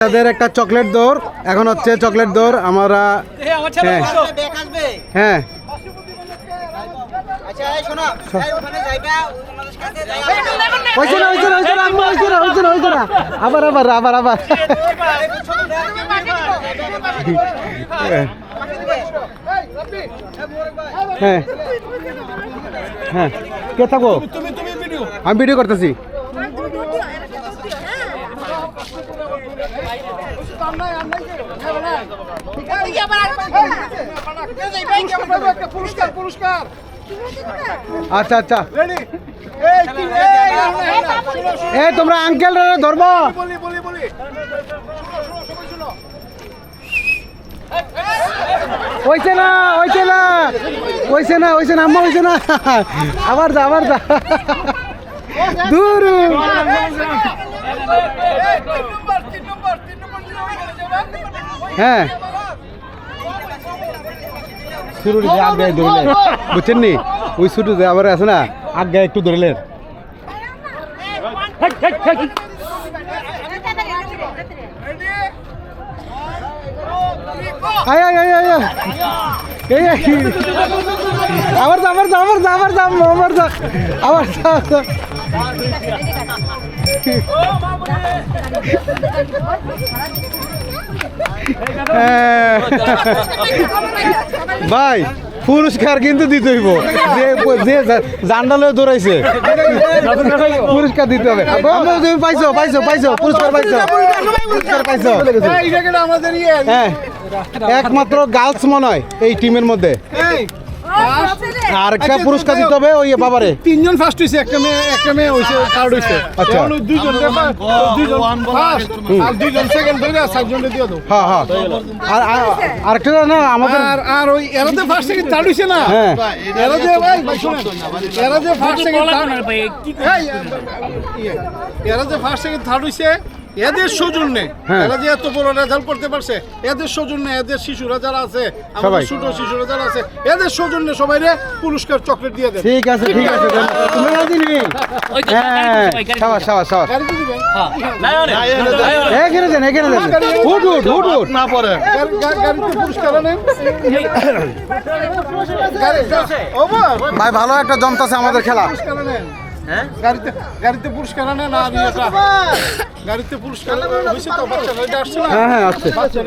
তাদের একটা চকলেট দৌড় এখন হচ্ছে চকলেট দৌড় আমরা হ্যাঁ। হ্যাঁ। না। আবার আবার আবার আবার। হ্যাঁ। হ্যাঁ। হ্যাঁ কে থাকো? আমি ভিডিও করতেছি। আচ্ছা আচ্ছা। এ, তোমরা আঙ্কেল ধরবো। হইছে না হইছে না। হইছে না হইছে না, আম্মা হইছে না। আবার দা আবার দা দূর। হ্যাঁ শুরু যে আগে ধরলেন বুঝছেন নি ওই শুরু যে আবার আছে না আগে একটু ধরলেন আয় আয় আয় আয় আয়। এই এই। আবার দা আবার দা আবার দা আবার দা আবার দা আবার দা আবার দা। হ্যাঁ। ভাই পুরস্কার কিন্তু দিতে হইব। যে যে জান্ডালে দৌড়াইছে পুরস্কার দিতে হবে। তুমি পাইছো পাইছো পাইছো পুরস্কার পাইছো। পুরস্কার পাইছো। ইয়ে। হ্যাঁ একমাত্র গার্লস মনে হয় এই টিমের মধ্যে। আর একটা পুরস্কার দিতে হবে ওই বাবারে তিনজন ফার্স্ট হইছে একটা মেয়ে একটা মেয়ে হইছে থার্ড হইছে আচ্ছা। দুইজন দুইজন ফার্স্ট আর দুইজন সেকেন্ড ধরে সাতজন দিয়ে দাও হ্যাঁ হ্যাঁ আর আর- আরেকটা না আমাদের আর আর ওই এরা যে ফার্স্ট সেকেন্ড থার্ড হইছে না হ্যাঁ এরা যে ভাই ভাই শুনেন এরা যে ফার্স্ট সেকেন্ড থার্ড ইয়ে, এরা যে ফার্স্ট সেকেন্ড থার্ড হইছে এদের সৌজন্যে হ্যাঁ। এরা যে এত বড় রেজাল্ট করতে পারছে এদের সৌজন্যে এদের শিশুরা যারা আছে সবাই। আমাদের ছোট শিশুরা যারা আছে এদের সৌজন্যে সবাই পুরস্কার চকলেট দিয়ে দেন। ঠিক আছে ঠিক আছে তুমি রাজি নি হ্যাঁ সাবাস সাবাস সাবাস। এখানে দেন এখানে দেন। উঠ উঠ উঠ উঠ না পরে। গাড়িতে পুরস্কার বাবা, ভাই ভালো একটা জমতাছে আমাদের খেলা। পুরস্কার আনেন গাড়িতে গাড়িতে পুরস্কার আনেন না গাড়িতে পুরস্কার হয়েছে তো বাচ্চারা এটা আসছে না হ্যাঁ হ্যাঁ আসছে